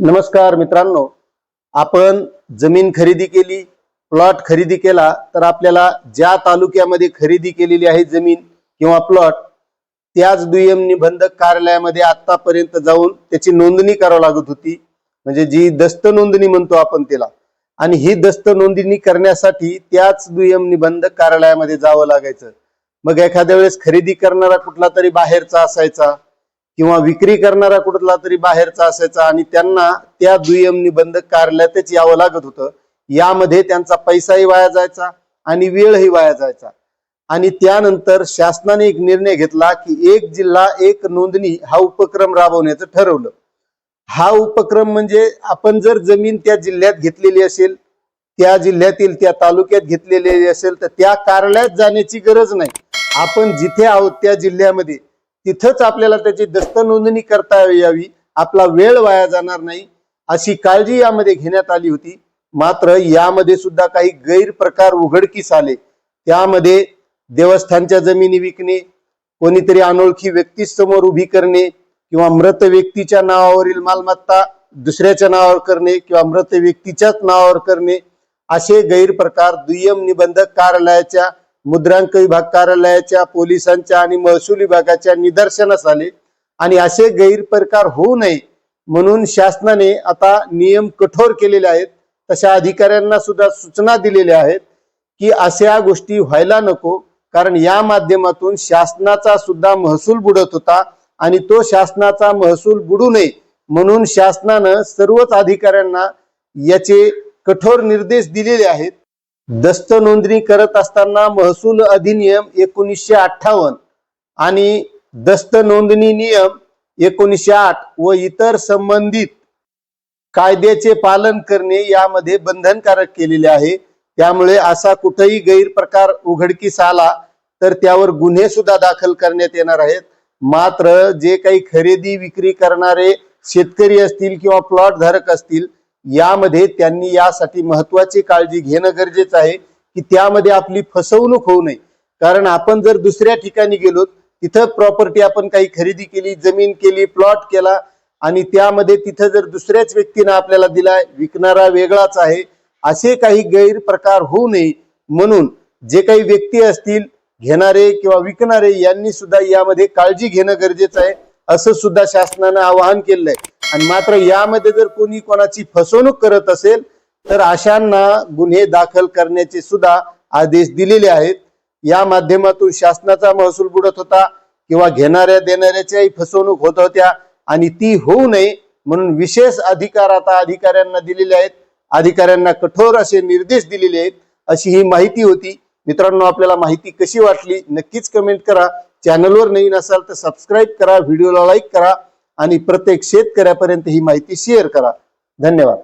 नमस्कार मित्रांनो. आपण जमीन खरेदी केली प्लॉट खरेदी केला तर आपल्याला ज्या तालुक्यामध्ये खरेदी केलेली आहे जमीन किंवा प्लॉट त्याच दुय्यम निबंधक कार्यालयामध्ये आतापर्यंत जाऊन त्याची नोंदणी करावी लागत होती. म्हणजे जी दस्त नोंदणी म्हणतो आपण त्याला. आणि ही दस्त नोंदणी करण्यासाठी त्याच दुय्यम निबंधक कार्यालयामध्ये जावं लागायचं. मग एखाद्या वेळेस खरेदी करणारा कुठला तरी बाहेरचा असायचा किंवा विक्री करणारा कुठला तरी बाहेरचा असायचा आणि त्यांना त्या दुय्यम निबंधक कार्यालयातच यावं लागत होतं. यामध्ये त्यांचा पैसाही वाया जायचा आणि वेळही वाया जायचा. आणि त्यानंतर शासनाने एक निर्णय घेतला की एक जिल्हा एक नोंदणी हा उपक्रम राबवण्याचं ठरवलं. हा उपक्रम म्हणजे आपण जर जमीन त्या जिल्ह्यात घेतलेली असेल त्या जिल्ह्यातील त्या तालुक्यात घेतलेली असेल तर त्या कार्यालयात जाण्याची गरज नाही. आपण जिथे आहोत त्या जिल्ह्यामध्ये तिथंच आपल्याला त्याची दस्त नोंदणी करता यावी. आपला वेळ वाया जाणार नाही. अशी काळजी यामध्ये घेण्यात आली होती. मात्र यामध्ये सुद्धा काही गैरप्रकार उघडकीस आले. त्यामध्ये देवस्थानच्या जमिनी विकणे कोणीतरी अनोळखी व्यक्ती समोर उभी करणे किंवा मृत व्यक्तीच्या नावावरील मालमत्ता दुसऱ्याच्या नावावर करणे किंवा मृत व्यक्तीच्याच नावावर करणे असे गैरप्रकार दुय्यम निबंधक कार्यालयाच्या मुद्रांक विभाग कार्यालयाच्या पोलिसांच्या आणि महसूल विभागाच्या निदर्शनास आले. आणि असे गैरप्रकार होऊ नये म्हणून शासनाने आता नियम कठोर केलेले आहेत. तशा अधिकाऱ्यांना सुद्धा सूचना दिलेल्या आहेत की अशा गोष्टी व्हायला नको कारण या माध्यमातून शासनाचा सुद्धा महसूल बुडत होता आणि तो शासनाचा महसूल बुडू नये म्हणून शासनानं सर्वच अधिकाऱ्यांना याचे कठोर निर्देश दिलेले आहेत. दस्त नोंदणी करत असताना महसूल अधिनियम एकोणीसशे अठ्ठावन्न आणि दस्त नोंदणी नियम एकोणीसशे आठ व इतर संबंधित कायद्याचे पालन करणे यामध्ये बंधनकारक केलेले आहे. त्यामुळे असा कुठेही गैरप्रकार उघडकीस आला तर त्यावर गुन्हे सुद्धा दाखल करण्यात येणार आहेत. मात्र जे काही खरेदी विक्री करणारे शेतकरी असतील किंवा प्लॉट धारक असतील यामध्ये त्यांनी यासाठी महत्वाची काळजी घेणं गरजेचं आहे की त्यामध्ये आपली फसवणूक होऊ नये. कारण आपण जर दुसऱ्या ठिकाणी गेलो तिथं प्रॉपर्टी आपण काही खरेदी केली जमीन केली प्लॉट केला आणि त्यामध्ये तिथं जर दुसऱ्याच व्यक्तीनं आपल्याला दिला विकणारा वेगळाच आहे असे काही गैरप्रकार होऊ नये. म्हणून जे काही व्यक्ती असतील घेणारे किंवा विकणारे यांनी सुद्धा यामध्ये काळजी घेणं गरजेचं आहे. असं सुद्धा शासनानं आवाहन केलंय. आणि मात्र यामध्ये जर कोणी कोणाची फसवणूक करत असेल तर अशांना गुन्हे दाखल करण्याचे सुद्धा आदेश दिलेले आहेत. या माध्यमातून शासनाचा महसूल बुडत होता किंवा घेणाऱ्या देणाऱ्याच्याही फसवणूक होत होत्या आणि ती होऊ नये म्हणून विशेष अधिकार आता अधिकाऱ्यांना दिलेले आहेत. अधिकाऱ्यांना कठोर असे निर्देश दिलेले आहेत. अशी ही माहिती होती. मित्रांनो आपल्याला माहिती कशी वाटली नक्कीच कमेंट करा. चॅनलवर नवीन असाल तर सबस्क्राईब करा व्हिडिओला लाईक करा आणि प्रत्येक शेतकऱ्यापर्यंत ही माहिती शेअर करा. धन्यवाद.